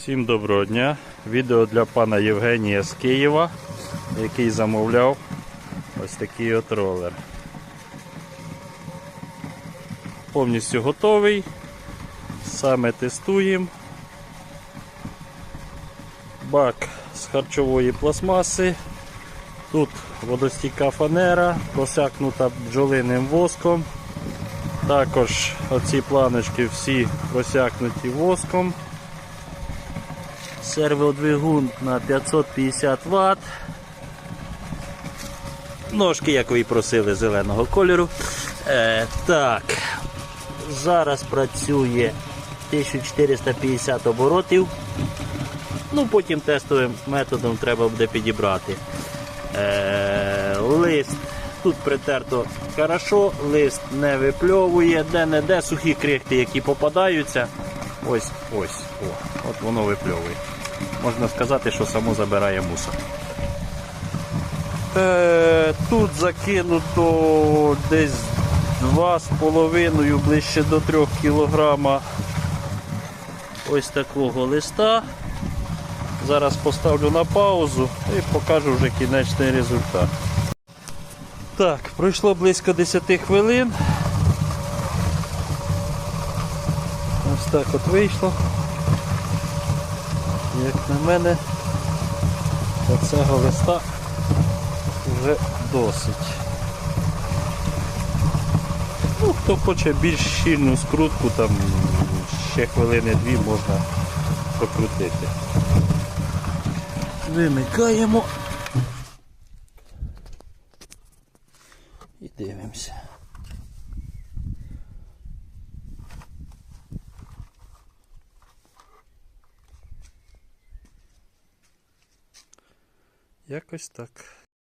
Всім доброго дня. Відео для пана Євгенія з Києва, який замовляв ось такий от ролер. Повністю готовий. Саме тестуємо. Бак з харчової пластмаси. Тут водостійка фанера, просякнута бджолиним воском. Також оці планочки всі просякнуті воском. Серводвигун на 550 Вт. Ножки, як ви і просили, зеленого кольору. Е, так, зараз працює 1450 оборотів. Ну, потім тестовим методом треба буде підібрати. Е, лист тут притерто хорошо, лист не випльовує, де-не-де сухі крихти, які попадаються. Ось, ось, о, от воно випльовує. Можна сказати, що само забирає мусор. Е, тут закинуто десь 2,5 ближче до 3 кг ось такого листа. Зараз поставлю на паузу і покажу вже кінечний результат. Так, пройшло близько 10 хвилин. Ось так от вийшло. Як на мене, оцього листа вже досить. Ну, хто хоче більш щільну скрутку, там ще хвилини-дві можна покрутити. Вимикаємо і дивимося. Якось так.